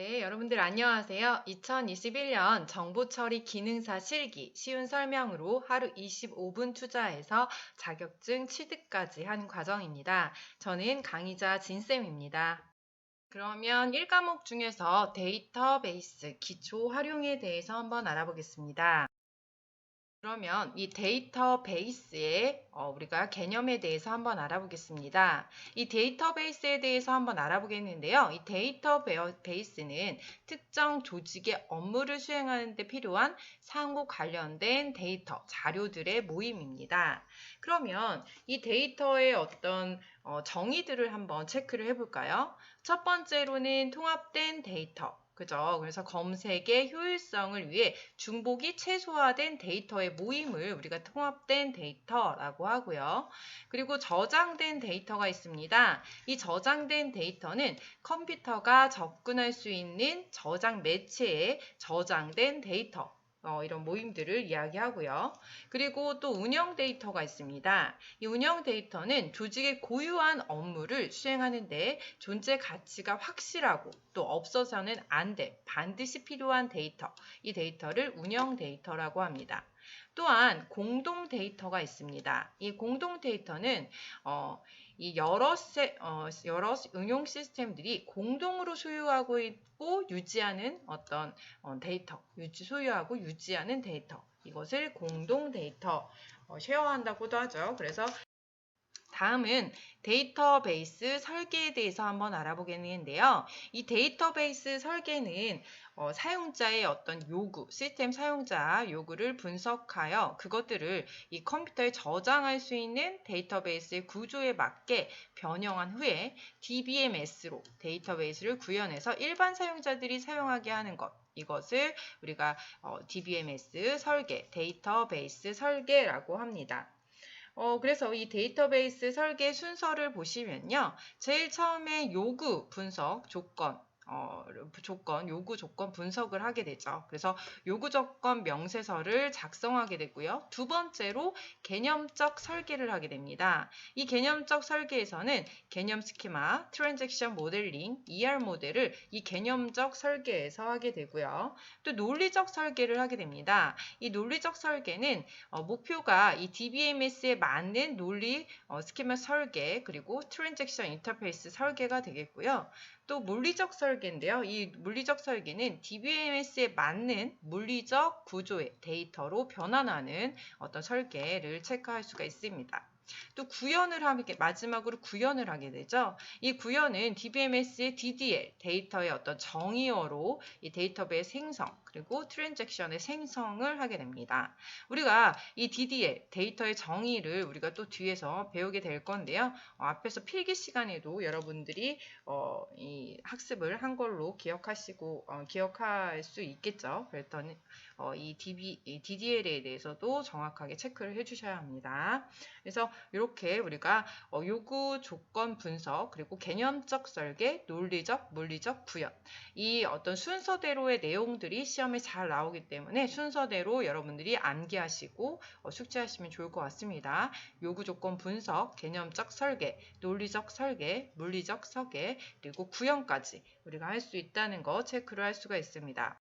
네, 여러분들 안녕하세요. 2021년 정보처리 기능사 실기 쉬운 설명으로 하루 25분 투자해서 자격증 취득까지 한 과정입니다. 저는 강의자 진쌤입니다. 그러면 1과목 중에서 데이터베이스 기초 활용에 대해서 한번 알아보겠습니다. 그러면 이 데이터베이스의 어, 우리가 개념에 대해서 한번 알아보겠습니다. 이 데이터베이스에 대해서 한번 알아보겠는데요. 이 데이터베이스는 특정 조직의 업무를 수행하는 데 필요한 상호 관련된 데이터, 자료들의 모임입니다. 그러면 이 데이터의 어떤 어, 정의들을 한번 체크를 해볼까요? 첫 번째로는 통합된 데이터. 그죠? 그래서 검색의 효율성을 위해 중복이 최소화된 데이터의 모임을 우리가 통합된 데이터라고 하고요. 그리고 저장된 데이터가 있습니다. 이 저장된 데이터는 컴퓨터가 접근할 수 있는 저장 매체에 저장된 데이터. 어, 이런 모임들을 이야기하고요. 그리고 또 운영 데이터가 있습니다. 이 운영 데이터는 조직의 고유한 업무를 수행하는데 존재 가치가 확실하고 또 없어서는 안 돼. 반드시 필요한 데이터. 이 데이터를 운영 데이터라고 합니다. 또한 공동 데이터가 있습니다. 이 공동 데이터는 어, 이 여러, 세, 어, 여러 응용 시스템들이 공동으로 소유하고 있고 유지하는 어떤 어, 데이터, 유지, 소유하고 유지하는 데이터. 이것을 공동 데이터 어, 쉐어한다고도 하죠. 그래서 다음은 데이터베이스 설계에 대해서 한번 알아보겠는데요. 이 데이터베이스 설계는 어, 사용자의 어떤 요구, 시스템 사용자 요구를 분석하여 그것들을 이 컴퓨터에 저장할 수 있는 데이터베이스의 구조에 맞게 변형한 후에 DBMS로 데이터베이스를 구현해서 일반 사용자들이 사용하게 하는 것. 이것을 우리가 어, DBMS 설계, 데이터베이스 설계라고 합니다. 어, 그래서 이 데이터베이스 설계 순서를 보시면요. 제일 처음에 요구 분석 조건, 어, 조건, 요구 조건 분석을 하게 되죠. 그래서 요구 조건 명세서를 작성하게 되고요. 두 번째로 개념적 설계를 하게 됩니다. 이 개념적 설계에서는 개념 스키마, 트랜잭션 모델링, ER 모델을 이 개념적 설계에서 하게 되고요. 또 논리적 설계를 하게 됩니다. 이 논리적 설계는 어, 목표가 이 DBMS에 맞는 논리 어, 스키마 설계 그리고 트랜잭션 인터페이스 설계가 되겠고요. 또 물리적 설계인데요. 이 물리적 설계는 DBMS에 맞는 물리적 구조의 데이터로 변환하는 어떤 설계를 체크할 수가 있습니다. 또 구현을 하게 마지막으로 구현을 하게 되죠. 이 구현은 DBMS의 DDL 데이터의 어떤 정의어로 이 데이터베이스 생성 그리고 트랜잭션의 생성을 하게 됩니다. 우리가 이 DDL 데이터의 정의를 우리가 또 뒤에서 배우게 될 건데요. 어, 앞에서 필기 시간에도 여러분들이 어, 이 학습을 한 걸로 기억하시고 어, 기억할 수 있겠죠. 그랬더니 어, 이, DB, 이 DDL에 대해서도 정확하게 체크를 해주셔야 합니다. 그래서 이렇게 우리가 어, 요구 조건 분석 그리고 개념적 설계, 논리적, 물리적 구현 이 어떤 순서대로의 내용들이 시 험에 잘 나오기 때문에 순서대로 여러분들이 암기하시고 어, 숙제하시면 좋을 것 같습니다. 요구 조건 분석, 개념적 설계, 논리적 설계, 물리적 설계 그리고 구현까지 우리가 할 수 있다는 거 체크를 할 수가 있습니다.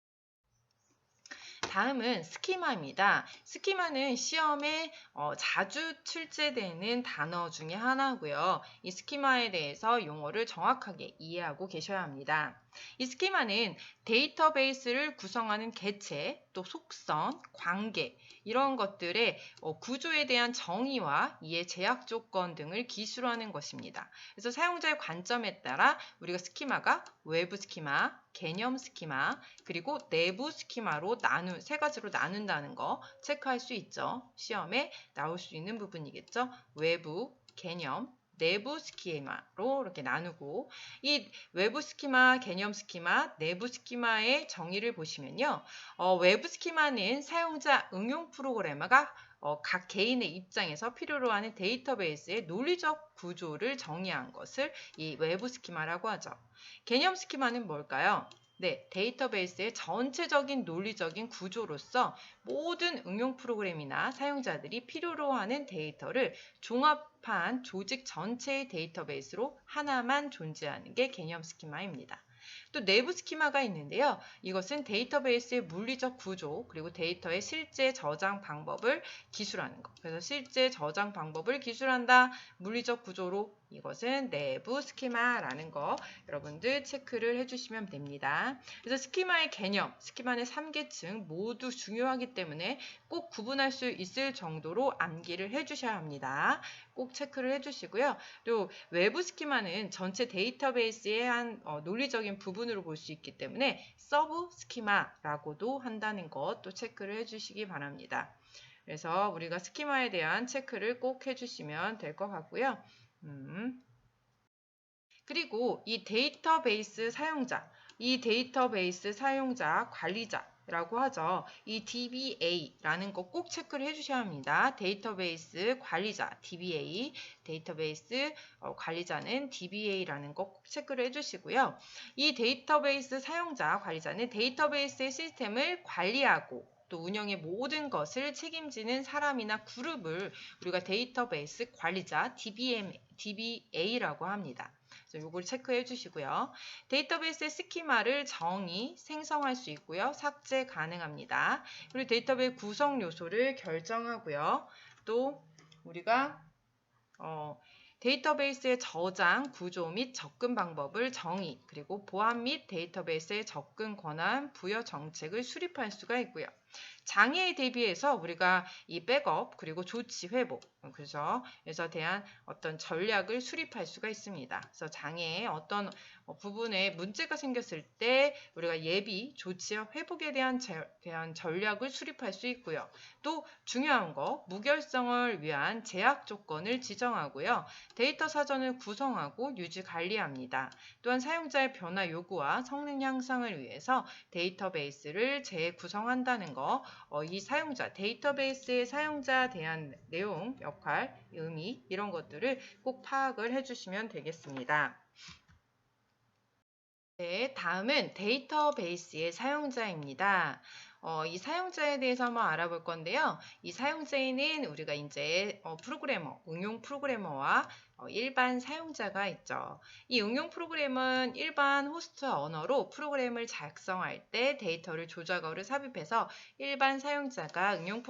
다음은 스키마입니다. 스키마는 시험에 어, 자주 출제되는 단어 중에 하나고요. 이 스키마에 대해서 용어를 정확하게 이해하고 계셔야 합니다. 이 스키마는 데이터베이스를 구성하는 개체, 또 속성, 관계 이런 것들의 어, 구조에 대한 정의와 이해 제약 조건 등을 기술하는 것입니다. 그래서 사용자의 관점에 따라 우리가 스키마가 외부 스키마, 개념 스키마, 그리고 내부 스키마로 나누 세 가지로 나눈다는 거 체크할 수 있죠. 시험에 나올 수 있는 부분이겠죠. 외부, 개념, 내부 스키마로 이렇게 나누고 이 외부 스키마, 개념 스키마, 내부 스키마의 정의를 보시면요. 어, 외부 스키마는 사용자 응용 프로그래머가 어, 각 개인의 입장에서 필요로 하는 데이터베이스의 논리적 구조를 정의한 것을 이 외부 스키마라고 하죠. 개념 스키마는 뭘까요? 네, 데이터베이스의 전체적인 논리적인 구조로서 모든 응용 프로그램이나 사용자들이 필요로 하는 데이터를 종합한 조직 전체의 데이터베이스로 하나만 존재하는 게 개념 스키마입니다. 또 내부 스키마가 있는데요. 이것은 데이터베이스의 물리적 구조 그리고 데이터의 실제 저장 방법을 기술하는 것. 그래서 실제 저장 방법을 기술한다. 물리적 구조로 이것은 내부 스키마라는 거 여러분들 체크를 해주시면 됩니다. 그래서 스키마의 개념, 스키마의 3계층 모두 중요하기 때문에 꼭 구분할 수 있을 정도로 암기를 해주셔야 합니다. 꼭 체크를 해주시고요. 또 외부 스키마는 전체 데이터베이스의 한 어, 논리적인 부분으로 볼 수 있기 때문에 서브 스키마라고도 한다는 것 또 체크를 해주시기 바랍니다. 그래서 우리가 스키마에 대한 체크를 꼭 해주시면 될 것 같고요. 음. 그리고 이 데이터베이스 사용자, 이 데이터베이스 사용자 관리자 라고 하죠. 이 DBA라는 거 꼭 체크를 해주셔야 합니다. 데이터베이스 관리자 DBA, 데이터베이스 어, 관리자는 DBA라는 거 꼭 체크를 해주시고요. 이 데이터베이스 사용자 관리자는 데이터베이스의 시스템을 관리하고 또 운영의 모든 것을 책임지는 사람이나 그룹을 우리가 데이터베이스 관리자 DBM, DBA라고 합니다. 이걸 체크해 주시고요. 데이터베이스의 스키마를 정의, 생성할 수 있고요. 삭제 가능합니다. 그리고 데이터베이스 구성 요소를 결정하고요. 또 우리가 어, 데이터베이스의 저장, 구조 및 접근 방법을 정의, 그리고 보안 및 데이터베이스의 접근 권한, 부여 정책을 수립할 수가 있고요. 장애에 대비해서 우리가 이 백업 그리고 조치 회복 그래서 에서 대한 어떤 전략을 수립할 수가 있습니다. 그래서 장애의 어떤 어, 부분에 문제가 생겼을 때 우리가 예비 조치와 회복에 대한, 제, 대한 전략을 수립할 수 있고요. 또 중요한 거 무결성을 위한 제약 조건을 지정하고요. 데이터 사전을 구성하고 유지 관리합니다. 또한 사용자의 변화 요구와 성능 향상을 위해서 데이터베이스를 재구성한다는 거, 어, 이 사용자 데이터베이스의 사용자에 대한 내용, 역할, 의미 이런 것들을 꼭 파악을 해주시면 되겠습니다. 네, 다음은 데이터베이스의 사용자입니다. 어, 이 사용자에 대해서 한번 알아볼 건데요. 이 사용자에는 우리가 이제 어, 프로그래머, 응용 프로그래머와 어, 일반 사용자가 있죠. 이 응용 프로그램은 일반 호스트 언어로 프로그램을 작성할 때 데이터를 조작어를 삽입해서 일반 사용자가 응용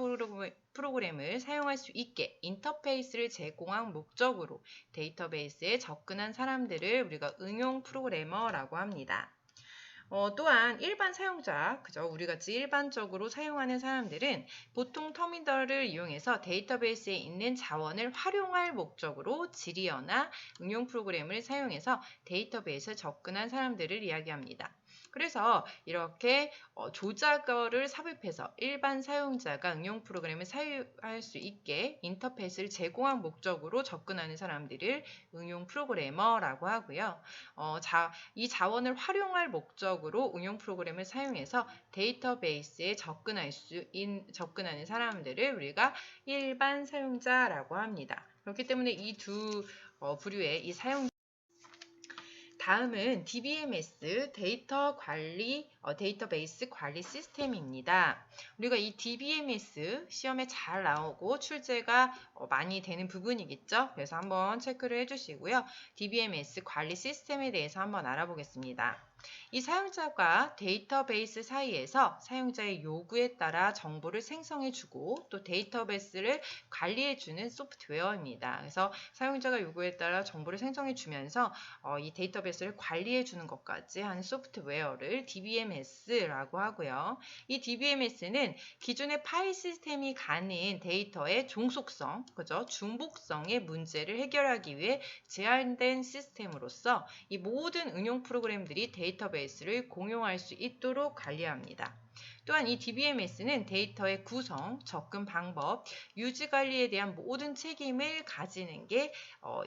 프로그램을 사용할 수 있게 인터페이스를 제공한 목적으로 데이터베이스에 접근한 사람들을 우리가 응용 프로그래머라고 합니다. 어, 또한 일반 사용자, 그죠? 우리 같이 일반적으로 사용하는 사람들은 보통 터미널을 이용해서 데이터베이스에 있는 자원을 활용할 목적으로 지리어나 응용 프로그램을 사용해서 데이터베이스에 접근한 사람들을 이야기합니다. 그래서 이렇게 어, 조작어를 삽입해서 일반 사용자가 응용 프로그램을 사용할 수 있게 인터페이스를 제공한 목적으로 접근하는 사람들을 응용 프로그래머라고 하고요. 어, 자, 이 자원을 활용할 목적으로 응용 프로그램을 사용해서 데이터베이스에 접근할 수 있, 접근하는 사람들을 우리가 일반 사용자라고 합니다. 그렇기 때문에 이두 어, 부류의 이 사용 다음은 DBMS 데이터 관리 어, 데이터베이스 관리 시스템입니다. 우리가 이 DBMS 시험에 잘 나오고 출제가 어, 많이 되는 부분이겠죠. 그래서 한번 체크를 해주시고요. DBMS 관리 시스템에 대해서 한번 알아보겠습니다. 이 사용자가 데이터베이스 사이에서 사용자의 요구에 따라 정보를 생성해주고 또 데이터베이스를 관리해주는 소프트웨어입니다. 그래서 사용자가 요구에 따라 정보를 생성해주면서 어, 이 데이터베이스를 관리해주는 것까지 하는 소프트웨어를 DBMS라고 하고요. 이 DBMS는 기존의 파일 시스템이 가는 데이터의 종속성, 그죠? 중복성의 문제를 해결하기 위해 제한된 시스템으로서 이 모든 응용 프로그램들이 데이터 데이터베이스를 공용할 수 있도록 관리합니다. 또한 이 DBMS는 데이터의 구성, 접근 방법, 유지 관리에 대한 모든 책임을 가지는 게이 어,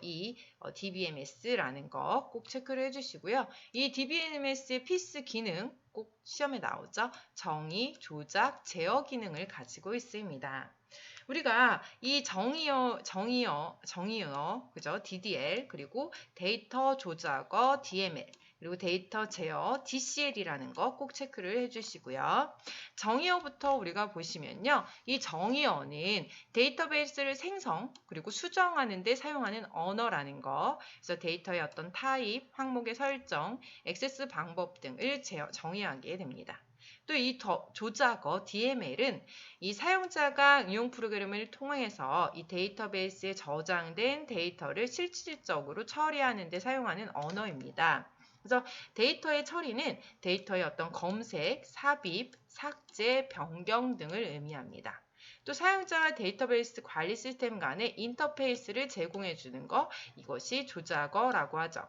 어 DBMS라는 거 꼭 체크를 해주시고요. 이 DBMS의 피스 기능 꼭 시험에 나오죠. 정의, 조작, 제어 기능을 가지고 있습니다. 우리가 이 정의어, 정의어, 정의어, 그죠? DDL, 그리고 데이터 조작어, DML, 그리고 데이터 제어 DCL이라는 거 꼭 체크를 해주시고요. 정의어부터 우리가 보시면요. 이 정의어는 데이터베이스를 생성 그리고 수정하는 데 사용하는 언어라는 거 그래서 데이터의 어떤 타입, 항목의 설정, 액세스 방법 등을 제어- 정의하게 됩니다. 또이 조작어 DML은 이 사용자가 응용 프로그램을 통해서 이 데이터베이스에 저장된 데이터를 실질적으로 처리하는 데 사용하는 언어입니다. 그래서 데이터의 처리는 데이터의 어떤 검색, 삽입, 삭제, 변경 등을 의미합니다. 또 사용자와 데이터베이스 관리 시스템 간의 인터페이스를 제공해 주는 것, 이것이 조작어라고 하죠.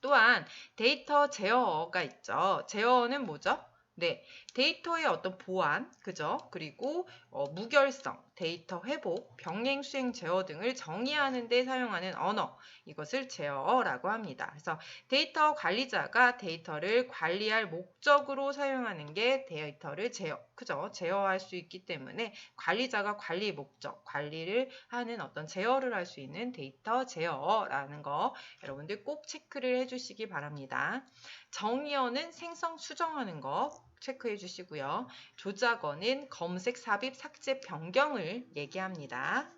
또한 데이터 제어어가 있죠. 제어어는 뭐죠? 네, 데이터의 어떤 보안, 그죠? 그리고 어, 무결성, 데이터 회복, 병행 수행 제어 등을 정의하는 데 사용하는 언어, 이것을 제어라고 합니다. 그래서 데이터 관리자가 데이터를 관리할 목적으로 사용하는 게 데이터를 제어, 그죠? 제어할 수 있기 때문에 관리자가 관리 목적, 관리를 하는 어떤 제어를 할 수 있는 데이터 제어라는 거 여러분들 꼭 체크를 해주시기 바랍니다. 정의어는 생성, 수정하는 거 체크해 주시고요. 조작어는 검색, 삽입, 삭제, 변경을 얘기합니다.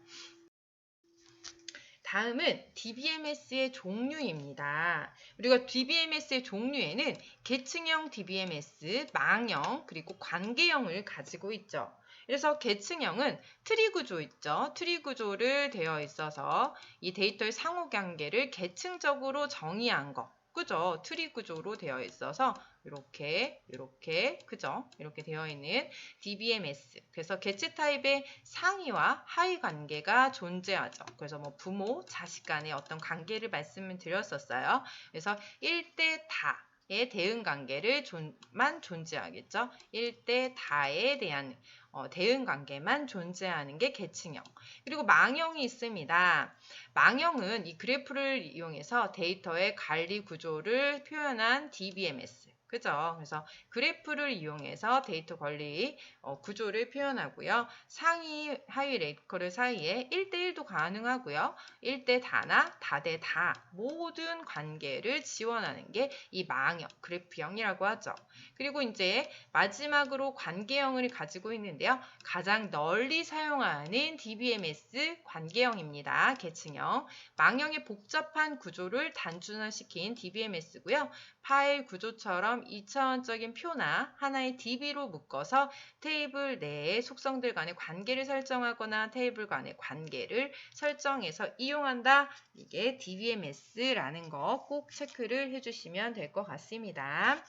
다음은 DBMS의 종류입니다. 우리가 DBMS의 종류에는 계층형 DBMS, 망형, 그리고 관계형을 가지고 있죠. 그래서 계층형은 트리 구조 있죠. 트리 구조를 되어 있어서 이 데이터의 상호 관계를 계층적으로 정의한 것. 그죠? 트리 구조로 되어 있어서 이렇게 이렇게 그죠? 이렇게 되어 있는 DBMS. 그래서 개체 타입의 상위와 하위 관계가 존재하죠. 그래서 뭐 부모, 자식 간의 어떤 관계를 말씀을 드렸었어요. 그래서 1대 다. 의 대응 관계를만 존재하겠죠. 1대 다에 대한 어, 대응 관계만 존재하는 게 계층형. 그리고 망형이 있습니다. 망형은 이 그래프를 이용해서 데이터의 관리 구조를 표현한 DBMS. 그죠? 그래서 그래프를 이용해서 데이터 관리 어, 구조를 표현하고요. 상위, 하위 레이커를 사이에 1대1도 가능하고요. 1대 다나 다대 다 모든 관계를 지원하는 게 이 망형, 그래프형이라고 하죠. 그리고 이제 마지막으로 관계형을 가지고 있는데요. 가장 널리 사용하는 DBMS 관계형입니다. 계층형. 망형의 복잡한 구조를 단순화시킨 DBMS고요. 파일 구조처럼 2차원적인 표나 하나의 DB로 묶어서 테이블 내의 속성들 간의 관계를 설정하거나 테이블 간의 관계를 설정해서 이용한다. 이게 DBMS라는 거 꼭 체크를 해주시면 될 것 같습니다.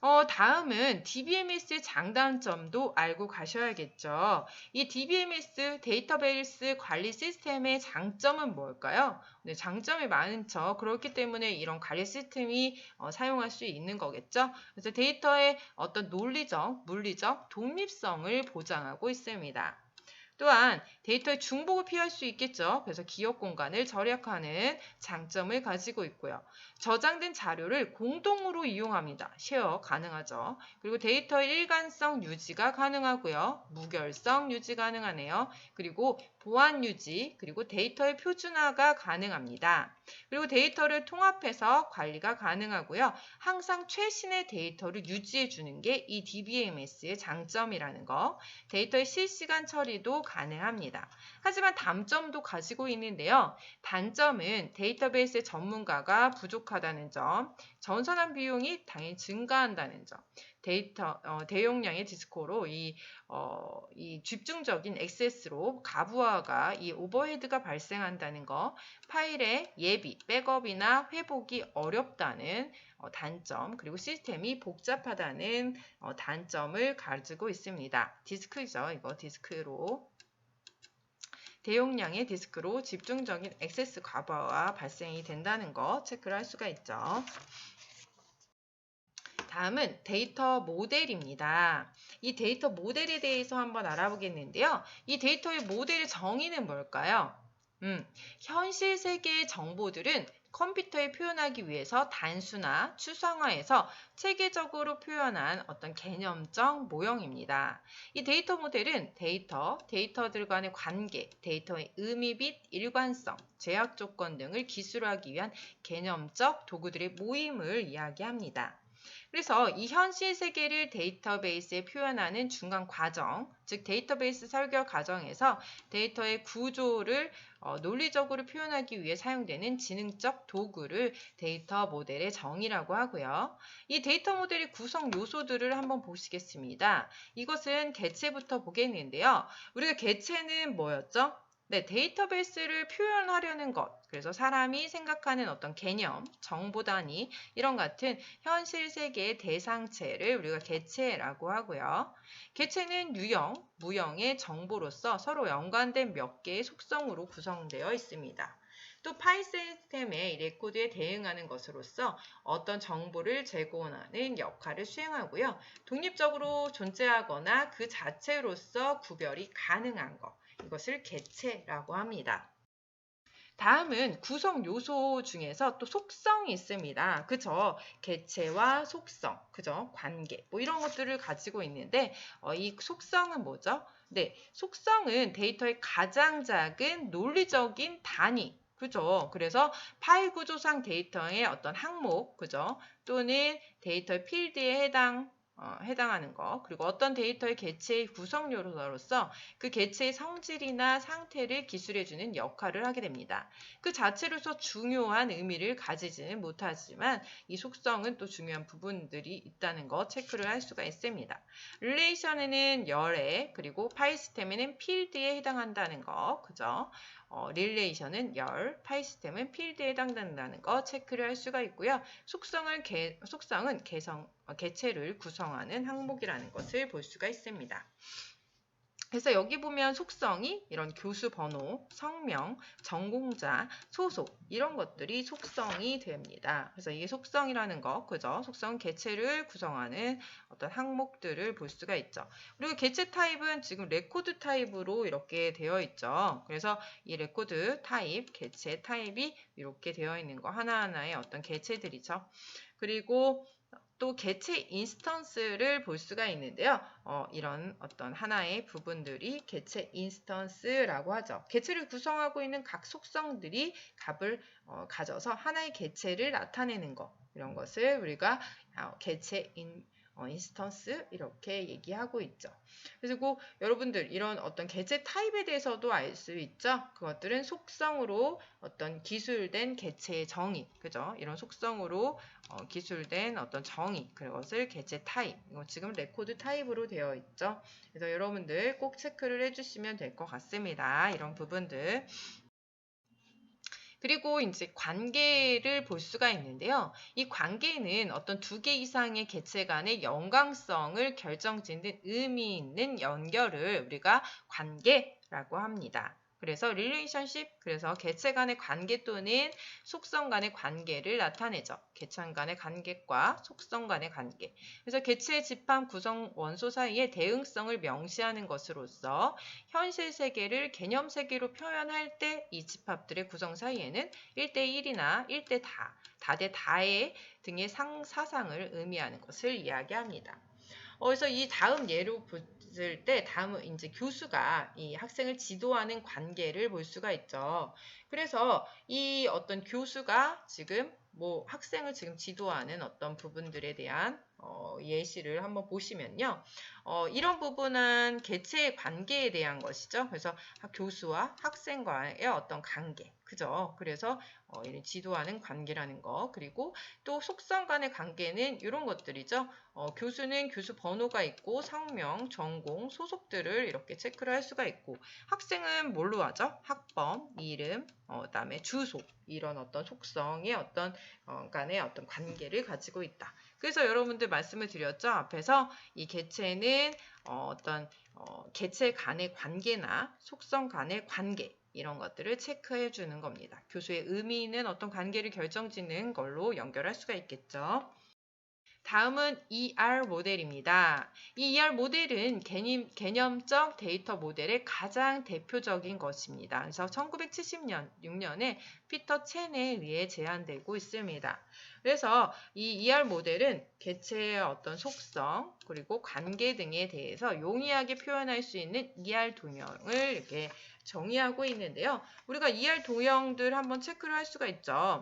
어, 다음은 DBMS의 장단점도 알고 가셔야겠죠. 이 DBMS 데이터베이스 관리 시스템의 장점은 뭘까요? 네, 장점이 많죠. 그렇기 때문에 이런 관리 시스템이 어, 사용할 수 있는 거겠죠. 그래서 데이터의 어떤 논리적, 물리적 독립성을 보장하고 있습니다. 또한 데이터의 중복을 피할 수 있겠죠. 그래서 기억 공간을 절약하는 장점을 가지고 있고요. 저장된 자료를 공동으로 이용합니다. 쉐어 가능하죠. 그리고 데이터의 일관성 유지가 가능하고요. 무결성 유지 가능하네요. 그리고 보안 유지, 그리고 데이터의 표준화가 가능합니다. 그리고 데이터를 통합해서 관리가 가능하고요. 항상 최신의 데이터를 유지해 주는 게 이 DBMS의 장점이라는 거. 데이터의 실시간 처리도 가능합니다. 하지만 단점도 가지고 있는데요. 단점은 데이터베이스 전문가가 부족하다는 점, 전산한 비용이 당연히 증가한다는 점, 데이터 어, 대용량의 디스코로 이, 어, 이 집중적인 액세스로 가부하가 이 오버헤드가 발생한다는 거, 파일의 예비, 백업이나 회복이 어렵다는 어, 단점, 그리고 시스템이 복잡하다는 어, 단점을 가지고 있습니다. 디스크죠, 이거 디스크로. 대용량의 디스크로 집중적인 액세스 과부하가 발생이 된다는 거 체크를 할 수가 있죠. 다음은 데이터 모델입니다. 이 데이터 모델에 대해서 한번 알아보겠는데요. 이 데이터의 모델의 정의는 뭘까요? 음, 현실 세계의 정보들은 컴퓨터에 표현하기 위해서 단수나 추상화해서 체계적으로 표현한 어떤 개념적 모형입니다. 이 데이터 모델은 데이터, 데이터들 간의 관계, 데이터의 의미 및 일관성, 제약 조건 등을 기술하기 위한 개념적 도구들의 모임을 이야기합니다. 그래서 이 현실 세계를 데이터베이스에 표현하는 중간 과정, 즉 데이터베이스 설계 과정에서 데이터의 구조를 어, 논리적으로 표현하기 위해 사용되는 지능적 도구를 데이터 모델의 정의라고 하고요. 이 데이터 모델의 구성 요소들을 한번 보시겠습니다. 이것은 개체부터 보겠는데요. 우리가 개체는 뭐였죠? 네, 데이터베이스를 표현하려는 것. 그래서 사람이 생각하는 어떤 개념, 정보 단위, 이런 같은 현실 세계의 대상체를 우리가 개체라고 하고요. 개체는 유형, 무형의 정보로서 서로 연관된 몇 개의 속성으로 구성되어 있습니다. 또 파이 시스템의 레코드에 대응하는 것으로서 어떤 정보를 제공하는 역할을 수행하고요. 독립적으로 존재하거나 그 자체로서 구별이 가능한 것. 이것을 개체라고 합니다. 다음은 구성 요소 중에서 또 속성이 있습니다. 그죠? 개체와 속성, 그죠? 관계, 뭐 이런 것들을 가지고 있는데, 어, 이 속성은 뭐죠? 네, 속성은 데이터의 가장 작은 논리적인 단위, 그죠? 그래서 파일 구조상 데이터의 어떤 항목, 그죠? 또는 데이터의 필드에 해당 어, 해당하는 거 그리고 어떤 데이터의 개체의 구성 요소로서 그 개체의 성질이나 상태를 기술해주는 역할을 하게 됩니다. 그 자체로서 중요한 의미를 가지지는 못하지만 이 속성은 또 중요한 부분들이 있다는 거 체크를 할 수가 있습니다. 릴레이션에는 열에 그리고 파이 스템에는 필드에 해당한다는 거 그죠? 어, 릴레이션은 열, 파이스템은 필드에 해당된다는 거 체크를 할 수가 있고요. 속성을 개, 속성은 개성, 어, 개체를 구성하는 항목이라는 것을 볼 수가 있습니다. 그래서 여기 보면 속성이 이런 교수 번호, 성명, 전공자, 소속 이런 것들이 속성이 됩니다. 그래서 이게 속성이라는 거, 그죠? 속성 개체를 구성하는 어떤 항목들을 볼 수가 있죠. 그리고 개체 타입은 지금 레코드 타입으로 이렇게 되어 있죠. 그래서 이 레코드 타입, 개체 타입이 이렇게 되어 있는 거 하나하나의 어떤 개체들이죠. 그리고 또 개체 인스턴스를 볼 수가 있는데요. 어, 이런 어떤 하나의 부분들이 개체 인스턴스라고 하죠. 개체를 구성하고 있는 각 속성들이 값을 어, 가져서 하나의 개체를 나타내는 것 이런 것을 우리가 어, 개체 인 어, 인스턴스 이렇게 얘기하고 있죠. 그리고 여러분들 이런 어떤 개체 타입에 대해서도 알 수 있죠. 그것들은 속성으로 어떤 기술된 개체의 정의, 그죠? 이런 속성으로 어, 기술된 어떤 정의, 그것을 개체 타입, 이거 지금 레코드 타입으로 되어 있죠. 그래서 여러분들 꼭 체크를 해주시면 될 것 같습니다. 이런 부분들. 그리고 이제 관계를 볼 수가 있는데요. 이 관계는 어떤 두 개 이상의 개체 간의 연관성을 결정짓는 의미 있는 연결을 우리가 관계라고 합니다. 그래서 relationship, 그래서 개체 간의 관계 또는 속성 간의 관계를 나타내죠. 개체 간의 관계과 속성 간의 관계. 그래서 개체의 집합 구성 원소 사이의 대응성을 명시하는 것으로서 현실 세계를 개념 세계로 표현할 때 이 집합들의 구성 사이에는 1대1이나 1대 다, 다대 다의 등의 상, 사상을 의미하는 것을 이야기합니다. 어, 그래서 이 다음 예로 있을 때 다음은 이제 교수가 이 학생을 지도하는 관계를 볼 수가 있죠. 그래서 이 어떤 교수가 지금 뭐 학생을 지금 지도하는 어떤 부분들에 대한 어, 예시를 한번 보시면요. 어, 이런 부분은 개체의 관계에 대한 것이죠. 그래서 교수와 학생과의 어떤 관계, 그죠? 그래서 어, 이런 지도하는 관계라는 거, 그리고 또 속성 간의 관계는 이런 것들이죠. 어, 교수는 교수 번호가 있고 성명, 전공, 소속들을 이렇게 체크를 할 수가 있고 학생은 뭘로 하죠? 학번, 이름, 어, 그다음에 주소 이런 어떤 속성의 어떤 어, 간의 어떤 관계를 가지고 있다. 그래서 여러분들 말씀을 드렸죠. 앞에서 이 개체는 어, 떤 어, 개체 간의 관계나 속성 간의 관계 이런 것들을 체크해 주는 겁니다. 교수의 의미 있는 어떤 관계를 결정짓는 걸로 연결할 수가 있겠죠. 다음은 ER 모델입니다. 이 ER 모델은 개념, 개념 적 데이터 모델의 가장 대표적인 것입니다. 그래서 1970년, 6년에 피터 첸에 의해 제안되고 있습니다. 그래서 이 ER 모델은 개체의 어떤 속성, 그리고 관계 등에 대해서 용이하게 표현할 수 있는 ER 도형을 이렇게 정의하고 있는데요. 우리가 ER 도형들 한번 체크를 할 수가 있죠.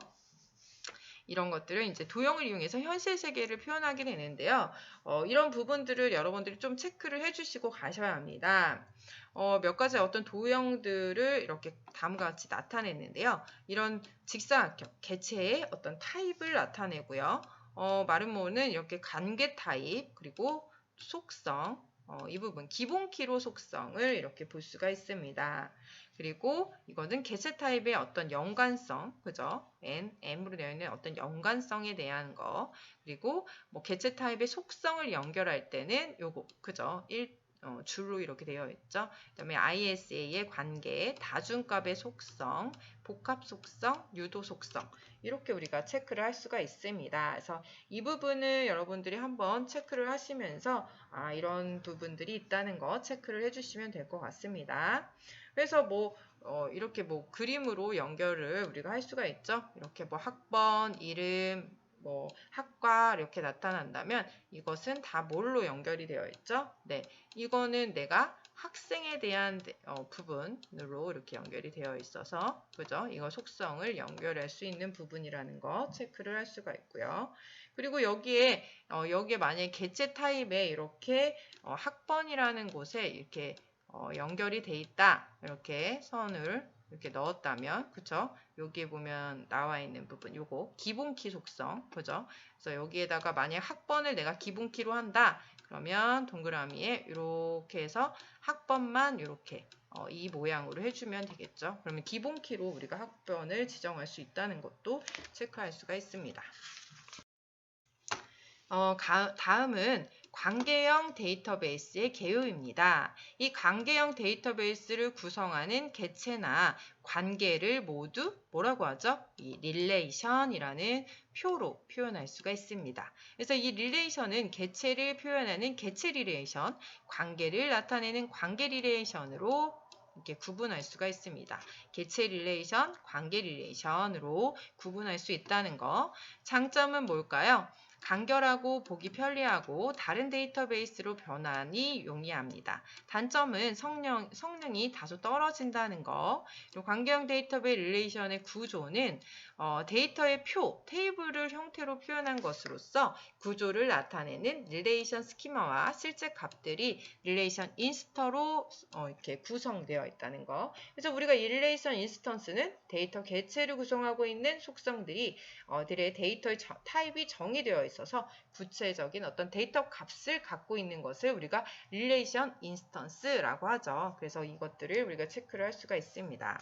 이런 것들을 이제 도형을 이용해서 현실 세계를 표현하게 되는데요. 어, 이런 부분들을 여러분들이 좀 체크를 해주시고 가셔야 합니다. 어, 몇 가지 어떤 도형들을 이렇게 다음과 같이 나타냈는데요. 이런 직사각형, 개체의 어떤 타입을 나타내고요. 어, 마름모는 이렇게 관계 타입, 그리고 속성, 어, 이 부분 기본 키로 속성을 이렇게 볼 수가 있습니다. 그리고 이거는 개체 타입의 어떤 연관성, 그죠? n, m으로 되어 있는 어떤 연관성에 대한 거. 그리고 뭐 개체 타입의 속성을 연결할 때는 요거, 그죠? 1, 어, 줄로 이렇게 되어 있죠. 그 다음에 ISA의 관계, 다중값의 속성, 복합 속성, 유도 속성 이렇게 우리가 체크를 할 수가 있습니다. 그래서 이 부분을 여러분들이 한번 체크를 하시면서 아, 이런 부분들이 있다는 거 체크를 해주시면 될 것 같습니다. 그래서 뭐 어, 이렇게 뭐 그림으로 연결을 우리가 할 수가 있죠. 이렇게 뭐 학번, 이름, 뭐 학과 이렇게 나타난다면 이것은 다 뭘로 연결이 되어 있죠? 네, 이거는 내가 학생에 대한 어, 부분으로 이렇게 연결이 되어 있어서 그죠? 이거 속성을 연결할 수 있는 부분이라는 거 체크를 할 수가 있고요. 그리고 여기에 어, 여기에 만약에 개체 타입에 이렇게 어, 학번이라는 곳에 이렇게 어, 연결이 돼 있다. 이렇게 선을 이렇게 넣었다면 그쵸? 여기에 보면 나와 있는 부분 요거 기본키 속성 그죠? 그래서 여기에다가 만약 학번을 내가 기본키로 한다. 그러면 동그라미에 이렇게 해서 학번만 이렇게 어, 이 모양으로 해주면 되겠죠? 그러면 기본키로 우리가 학번을 지정할 수 있다는 것도 체크할 수가 있습니다 어, 가, 다음은 관계형 데이터베이스의 개요입니다. 이 관계형 데이터베이스를 구성하는 개체나 관계를 모두 뭐라고 하죠? 이 릴레이션이라는 표로 표현할 수가 있습니다. 그래서 이 릴레이션은 개체를 표현하는 개체 릴레이션, 관계를 나타내는 관계 릴레이션으로 이렇게 구분할 수가 있습니다. 개체 릴레이션, 관계 릴레이션으로 구분할 수 있다는 거. 장점은 뭘까요? 간결하고 보기 편리하고 다른 데이터베이스로 변환이 용이합니다. 단점은 성능, 성능이 다소 떨어진다는 거. 관계형 데이터베이스 릴레이션의 구조는 어, 데이터의 표, 테이블을 형태로 표현한 것으로서 구조를 나타내는 릴레이션 스키마와 실제 값들이 릴레이션 인스터로 어, 이렇게 구성되어 있다는 거. 그래서 우리가 이 릴레이션 인스턴스는 데이터 개체를 구성하고 있는 속성들이 어, 들의 데이터의 저, 타입이 정의되어. 있어서 구체적인 어떤 데이터 값을 갖고 있는 것을 우리가 릴레이션 인스턴스라고 하죠. 그래서 이것들을 우리가 체크를 할 수가 있습니다.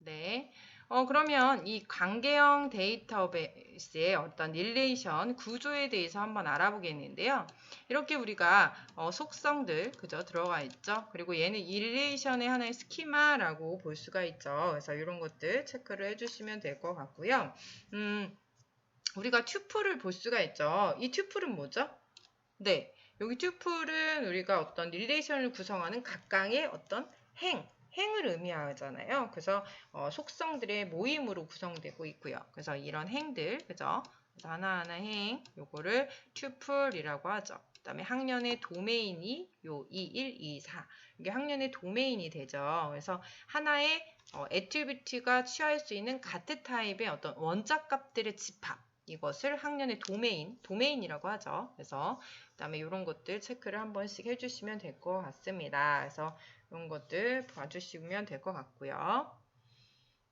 네. 어, 그러면 이 관계형 데이터베이스의 어떤 릴레이션 구조에 대해서 한번 알아보겠는데요. 이렇게 우리가 어, 속성들 그죠 들어가 있죠. 그리고 얘는 릴레이션의 하나의 스키마라고 볼 수가 있죠. 그래서 이런 것들 체크를 해주시면 될 것 같고요. 음, 우리가 튜플을 볼 수가 있죠. 이 튜플은 뭐죠? 네, 여기 튜플은 우리가 어떤 릴레이션을 구성하는 각각의 어떤 행, 행을 의미하잖아요. 그래서 어, 속성들의 모임으로 구성되고 있고요. 그래서 이런 행들, 그죠? 그래서 하나하나 행, 요거를 튜플이라고 하죠. 그 다음에 학년의 도메인이 요 2, 1, 2, 4. 이게 학년의 도메인이 되죠. 그래서 하나의 어, 애트리뷰트가 취할 수 있는 같은 타입의 어떤 원자 값들의 집합. 이것을 학년의 도메인, 도메인이라고 하죠. 그래서 그다음에 이런 것들 체크를 한 번씩 해주시면 될 것 같습니다. 그래서 이런 것들 봐주시면 될 것 같고요.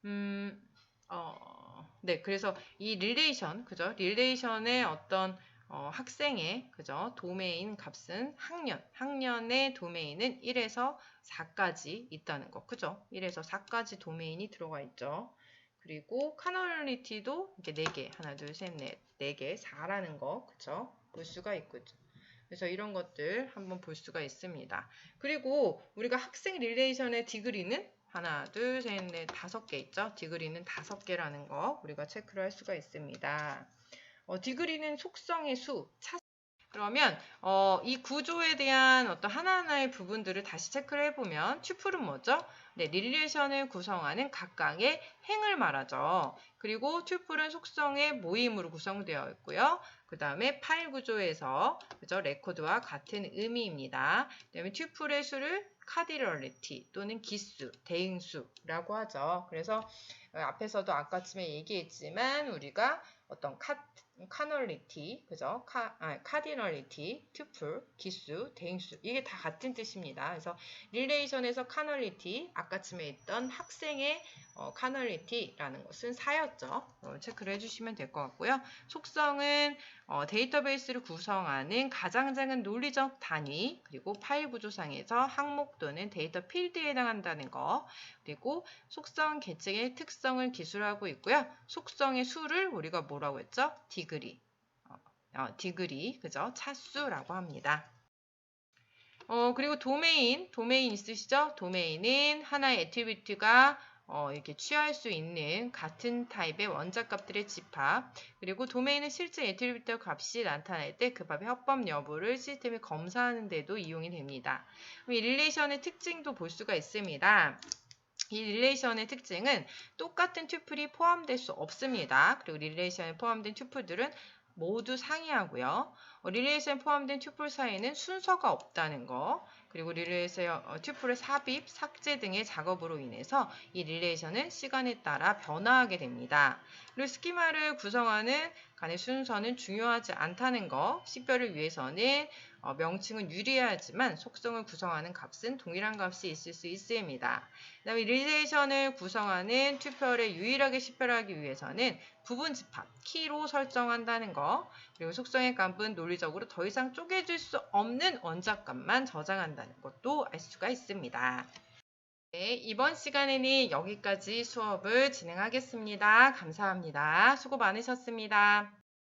음, 어, 네, 그래서 이 릴레이션, 그죠? 릴레이션의 어떤 어, 학생의 그죠? 도메인 값은 학년, 학년의 도메인은 1에서 4까지 있다는 거, 그죠? 1에서 4까지 도메인이 들어가 있죠. 그리고 카널리티도 이렇게 4개, 하나, 둘, 셋, 넷, 4개, 4라는 거, 그쵸? 볼 수가 있고 그래서 이런 것들 한번 볼 수가 있습니다. 그리고 우리가 학생 릴레이션의 디그리는 하나, 둘, 셋, 넷, 다섯 개 있죠? 디그리는 다섯 개라는 거 우리가 체크를 할 수가 있습니다. 어, 디그리는 속성의 수, 차 그러면 어, 이 구조에 대한 어떤 하나하나의 부분들을 다시 체크를 해보면 튜플은 뭐죠? 네, 릴레이션을 구성하는 각각의 행을 말하죠. 그리고 튜플은 속성의 모임으로 구성되어 있고요. 그 다음에 파일 구조에서 그죠? 레코드와 같은 의미입니다. 그 다음에 튜플의 수를 카디럴리티 또는 기수, 대응수라고 하죠. 그래서 어, 앞에서도 아까쯤에 얘기했지만 우리가 어떤 카, 카널리티, 그죠? 카, 아, 카디널리티, 튜플, 기수, 대응수 이게 다 같은 뜻입니다. 그래서 릴레이션에서 카널리티, 아까쯤에 있던 학생의 어, 카널리티라는 것은 사였죠. 어, 체크를 해주시면 될 것 같고요. 속성은 어, 데이터베이스를 구성하는 가장 작은 논리적 단위, 그리고 파일 구조상에서 항목 또는 데이터 필드에 해당한다는 거, 그리고 속성 계층의 특성을 기술하고 있고요. 속성의 수를 우리가 뭐라고 했죠? 디그리. 어, 어, 디그리, 그죠? 차수라고 합니다. 어, 그리고 도메인, 도메인 있으시죠? 도메인은 하나의 애트리뷰트가 어, 이렇게 취할 수 있는 같은 타입의 원자 값들의 집합 그리고 도메인은 실제 애트리뷰트 값이 나타날 때 그 값의 합법 여부를 시스템이 검사하는 데도 이용이 됩니다. 이 릴레이션의 특징도 볼 수가 있습니다. 이 릴레이션의 특징은 똑같은 튜플이 포함될 수 없습니다. 그리고 릴레이션에 포함된 튜플들은 모두 상이하고요. 어, 릴레이션에 포함된 튜플 사이에는 순서가 없다는 거, 그리고 릴레이션 어, 튜플의 삽입, 삭제 등의 작업으로 인해서 이 릴레이션은 시간에 따라 변화하게 됩니다. 그리고 스키마를 구성하는 간의 순서는 중요하지 않다는 거, 식별을 위해서는 어, 명칭은 유리하지만 속성을 구성하는 값은 동일한 값이 있을 수 있습니다. 그 다음에 릴레이션을 구성하는 튜플을 유일하게 식별하기 위해서는 부분 집합, 키로 설정한다는 거, 그리고 속성의 값은 논리적으로 더 이상 쪼개질 수 없는 원자값만 저장한다는 것도 알 수가 있습니다. 네, 이번 시간에는 여기까지 수업을 진행하겠습니다. 감사합니다. 수고 많으셨습니다.